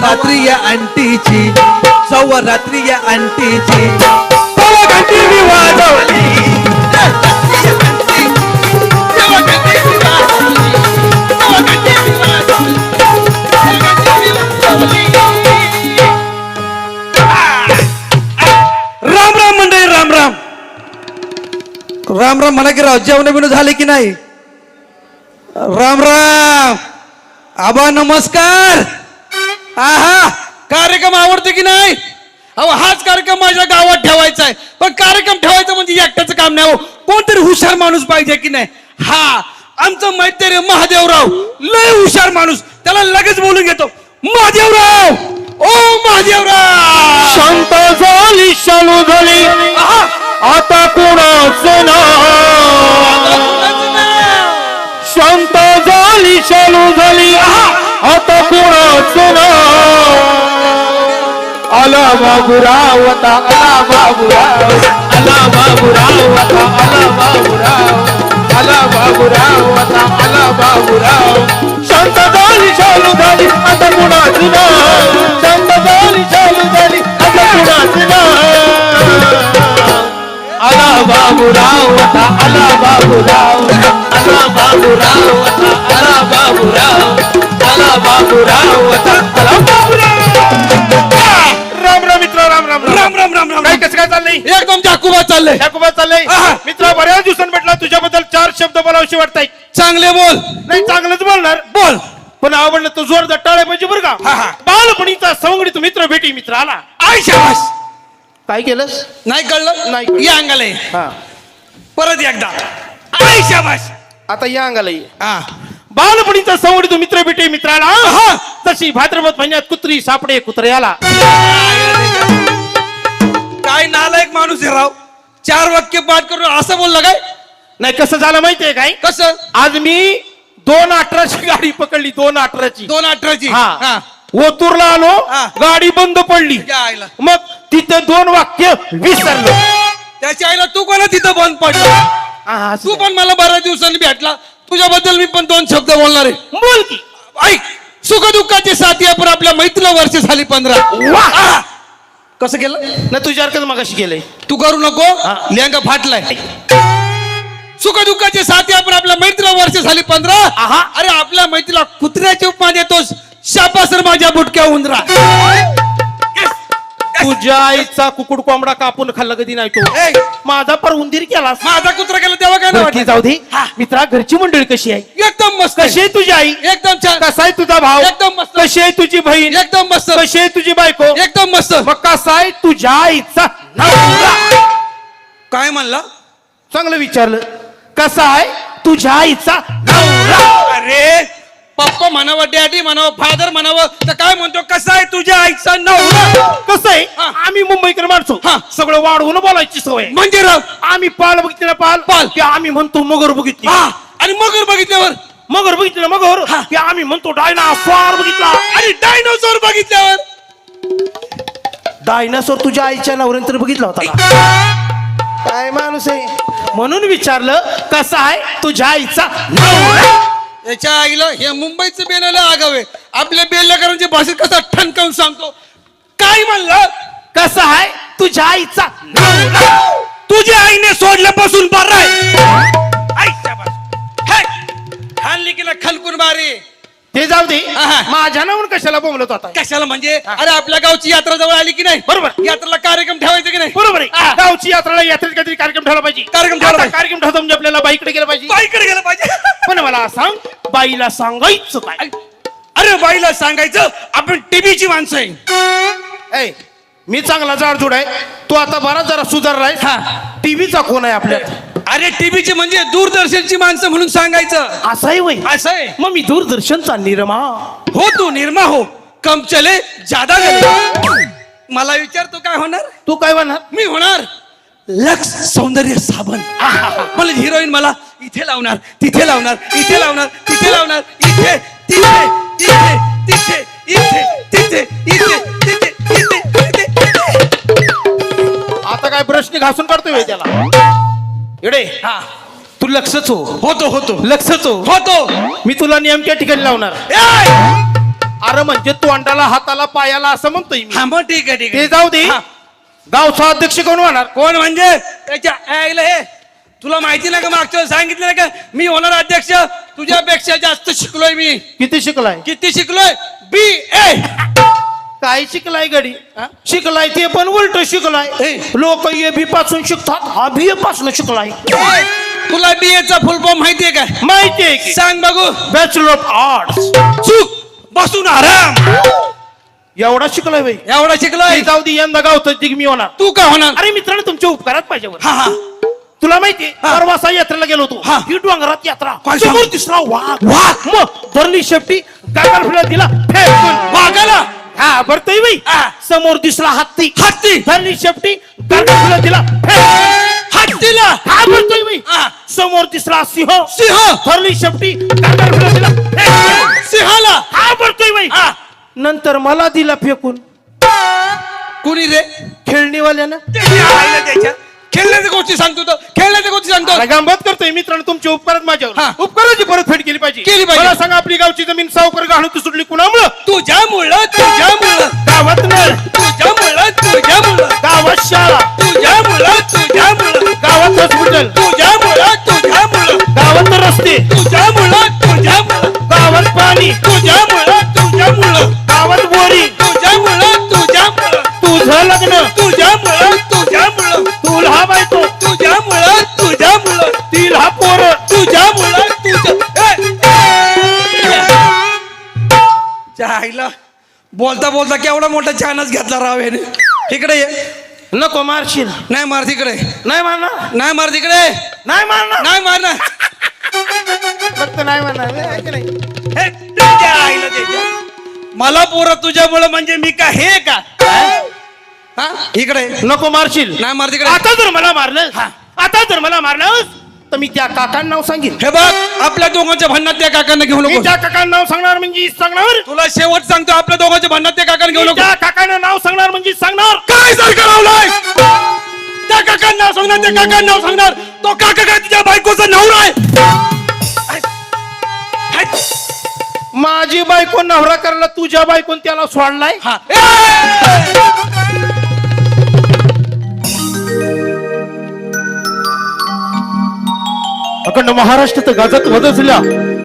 रात्री या अंटीची सव्वा रात्री या अंटीची मी वाजवली राम राम मंडळी राम राम. राम राम म्हणा की राव जेवण बिवणं झाले की नाही? राम राम. आबा नमस्कार. आहा कार्यक्रम आवडतो की नाही? अहो हाच कार्यक्रम माझ्या गावात ठेवायचा आहे. पण कार्यक्रम ठेवायचा म्हणजे एकट्याचं काम नाही हो कोणतरी हुशार माणूस पाहिजे की नाही? हा आमचं मैत्री महादेवराव. लय हुशार माणूस. त्याला लगेच बोलून घेतो. महादेवराव! ओ महादेवराव! शांत झाली शालू झाली. आहा! आता कोणाचं नाव? आला बाबूराव आता आला बाबूराव आला बाबूराव आता आला बाबूराव आला बाबूराव आता आला बाबूराव शांत झाली शालू झाली आता कोणाचं नाव शांत झाली शालू झाली आता कोणाचं नाव आला बाबूराव आता आला बाबूराव आला बाबूराव आता आला बाबूराव आला बाबूराव आता आला बाबूराव चाललंय. चाललंय. आहा. मित्र बऱ्याच दिवसांनी म्हटलं तुझ्याबद्दल चार शब्द बोलावशी वाटताय. चांगले बोल. नाही चांगलंच बोलणार. बोल. पण आवडलं तो जोरदार टाळे पाहिजे बरं हा, का. हा. बालपणीचा सवंगडीत मित्र भेटी मित्र आला. शाबास. काय केलंस? नाही कळलं? नाही कळलं. या अंगाला ये. हा. परत एकदा. शाबास. आता या अंगाला ये. हा. बालपणीचा सवंगडी तो मित्र भेटे मित्राला आहा. तशी भाद्रपद महिन्यात कुत्री सापडे कुत्र्याला काय नालायक माणूस आहे राव. चार वाक्य पाठ करून असं बोललं काय? नाही कसं झालं माहितीये काय? कसं? आज मी दोन अठराची गाडी पकडली दोन अठराची. दोन अठराची? हा. ओतूरला आलो हा. गाडी बंद पडली. आईला. मग तिथे दोन वाक्य विसरलो. त्याच्या आईला तू कोणा तिथं बंद पडला? हा, असं तू? पण मला बऱ्याच दिवसांनी भेटला. तुझ्याबद्दल मी पण दोन शब्द बोलणार आहे. बोल की. ऐक सुख दुःखाची साथी आपण आपल्या मैत्रीला वर्ष झाली पंधरा. वाह! कसं केलं? ना तुझ्यासारखंच मगाशी केलंय. तू करू नको. हा. लेंगा फाटलाय. सुख दुःखाची साथी आपण आपल्या मैत्रीला वर्ष झाली पंधरा. आहा. अरे आपल्या मैत्रीला कुत्र्याची उपमा देतोस. शापासर माझ्या बुटक्या उंदरा. आईचा कुकुड कोंबडा कापून खाल्ला कधी नाही तो. माझा पर उंदीर केलास. माझा कुत्रा केला तेव्हा काय नाही वाटलं? जाऊ दे. हा. मित्रा घरची मंडळी कशी आहे? एकदम मस्त. कशी आहे तुझी आई? एकदम छान. कसा आहे तुझा भाव एकदम मस्त. कशी आहे तुझी बहीण? एकदम मस्त. कशी आहे तुझी बायको? एकदम मस्त. मग कसा आहे तुझ्या आईचा नवरा? काय म्हणला? चांगलं विचारलं. कसा आहे तुझ्या आईचा नवरा? अरे पप्पा म्हणावं डॅडी म्हणावं फादर म्हणावं तर काय म्हणतो कसा आहे तुझ्या आईचा नवरा कसं आहे? हा. आम्ही मुंबईकर माणसो. हा. सगळं वाढवून बोलायची सवय. म्हणजे राव आम्ही पाल बघितली ना पाल. पाल. की आम्ही म्हणतो मगर बघितली. हा. आणि मगर बघितल्यावर? मगर बघितली मगर? हा. की आम्ही म्हणतो डायनासॉर बघितला. आणि डायनोसॉर बघितल्यावर? डायनासोर तुझ्या आईच्या नवऱ्यानंतर बघितला होता का काय माणूस आहे? म्हणून विचारलं कसा आहे तुझ्या आईचा नवरा? याच्या आईला हे मुंबईचं बेनाला आगावे. आपल्या बेलकरांची भाषेत कसा ठणकावून सांगतो. काय म्हणलं? कसा आहे? तुझ्या आईचा तुझ्या आईने सोडल्यापासून बरं आहे. हे, की ना खलकून बारी? ते जाऊ दे. माझ्या नावून कशाला बोलत होता? कशाला म्हणजे? अरे आपल्या गावची यात्रा जवळ आली की नाही? बरोबर. यात्रेला कार्यक्रम ठेवायचा की नाही? बरोबर आहे. गावची यात्रेला यात्रेत काहीतरी कार्यक्रम ठेवला पाहिजे. कार्यक्रम ठेवला. कार्यक्रम ठेवतो म्हणजे आपल्याला बाईकडे गेलं पाहिजे. बाईकडे गेलं पाहिजे. पण मला सांग बाईला सांगायचं काय अरे बाईला सांगायचं आपण टीव्हीची माणसं आहे. ऐ मी चांगला जाडजूड आहे. तू आता बराच जरा सुधारलाय हा. टीव्हीचा कोण आहे आपल्यात? अरे टीव्हीची म्हणजे दूरदर्शनची माणसं म्हणून सांगायचं. असं आहे वय. असं आहे मग मी दूरदर्शनचा निर्मा. हो तू निर्मा हो. कम चले जादा गले मला विचारतो काय होणार? तू काय म्हणणार मी होणार. लक्ष सौंदर्य साबण. मला हिरोईन मला इथे लावणार तिथे लावणार इथे लावणार तिथे लावणार इथे तिथे इथे तिथे इथे तिथे इथे तिथे इथे तिथे आता काय प्रश्न घासून काढतोय व्हय त्याला? एडे हा. तू लक्षच हो. होतो होतो. लक्षच हो. होतो. मी तुला नेमक्या ठिकाणी लावणार! अरे म्हणजे तोंडाला हाताला पायाला असं म्हणतोय मी. हा मग ठीक आहे ठीक ते आहे जाऊ दे. हा. गावचा अध्यक्ष कोण होणार? कोण म्हणजे? त्याच्या ऐकलं हे. तुला माहिती नाही का मागच्या सांगितलं नाही का? मी होणार अध्यक्ष तुझ्यापेक्षा जास्त शिकलोय मी. किती शिकलाय? किती शिकलोय? बी ए काय शिकलाय गडी? शिकलाय ते पण उलट शिकलाय. लोक ए बी पासून शिकतात हा बी पासून शिकलाय. तुला बी चा फुल फॉर्म माहितीये का? माहितीये की. सांग बघू. बॅचलर ऑफ आर्ट्स चूक. बसून आराम. एवढा शिकलाय बाई. एवढा शिकलोय. जाऊ दे यंदा गावचं दिग्मी होणार. तू का होणार? अरे मित्रांनो तुमच्या उपकारात पाहिजे. हा हा. तुला माहितीये हा. परवासा यात्रेला गेलो होतो हा. ही डोंगरात यात्रा काय समोर सांग? दिसला वाघ वाघ? मग धरली शेपटी गागाल फिरला दिला फेकून वाघाला हा बरतोय बाई हा. समोर दिसला हत्ती हत्ती धरली शेपटी गागाल फिरला दिला. हत्तीला हा बरतोय बाई हा. समोर दिसला सिंह सिंह धरली शेपटी गागाल फिरला दिला. सिंहाला हा बरतोय बाई हा. नंतर मला दिला फेकून कुणी रे खेळणीवाल्यानं आईला त्याच्या खेळण्याच्या गोष्टी सांगतो तो. खेळण्याच्या गोष्टी सांगतो. गंमत करतोय मित्रांनो तुमच्या उपकारात हा. माझ्यावर उपकाराची परतफेड केली पाहिजे. केली पाहिजे. मला सांगा आपली गावची जमीन सावकर घालून सुटली कुणामुळं? तुझ्यामुळं तुझ्यामुळं. गावात नळ. तुझ्यामुळं तुझ्यामुळं. गावात शाळा. तुझ्यामुळं तुझ्यामुळं. गावात हॉस्पिटल तुझ्यामुळं तुझ्यामुळं. गावात रस्ते. तुझ्यामुळं तुझ्यामुळं. गावात पाणी. तुझ्यामुळं तुझ्यामुळं. च्या आईला बोलता बोलता केवढा मोठा छानच घेतला राव याने. इकडे ये. नको मारशील. नाही मार तिकडे नाही मारणार? नाही मार तिकडे नाही मारणार? नाही मारणार. फक्त नाही मारणार. नाही, ऐक नाही. हे, त्याच्या आईला त्याच्या. मला पोरं तुझ्यामुळं म्हणजे मी का हे का? हा? इकडे. नको मारशील. नाही मार तिकडे आता जर मला मारलं हा. आता जर मला मारलं तर मी त्या काकांना नाव सांगेन. हे बघ आपल्या दोघांच्या भांडणात त्या काकांना घेऊ मी नको. त्या काकांना नाव सांगणार म्हणजे सांगणार? तुला शेवट सांगतो आपल्या दोघांच्या भांडणात त्या काकांना घेऊ मी नको. त्या काकांना नाव सांगणार म्हणजे सांगणार. काय सारखं लावलाय त्या काकांना नाव सांगणार त्या काकांना नाव सांगणार. तो काका काय तुझ्या बायकोचं नवरा आहे? माझी बायको नवरा करायला तुझ्या बायकोन त्याला सोडलाय? हा. ए! अखंड महाराष्ट्रात गाजत वदसल्या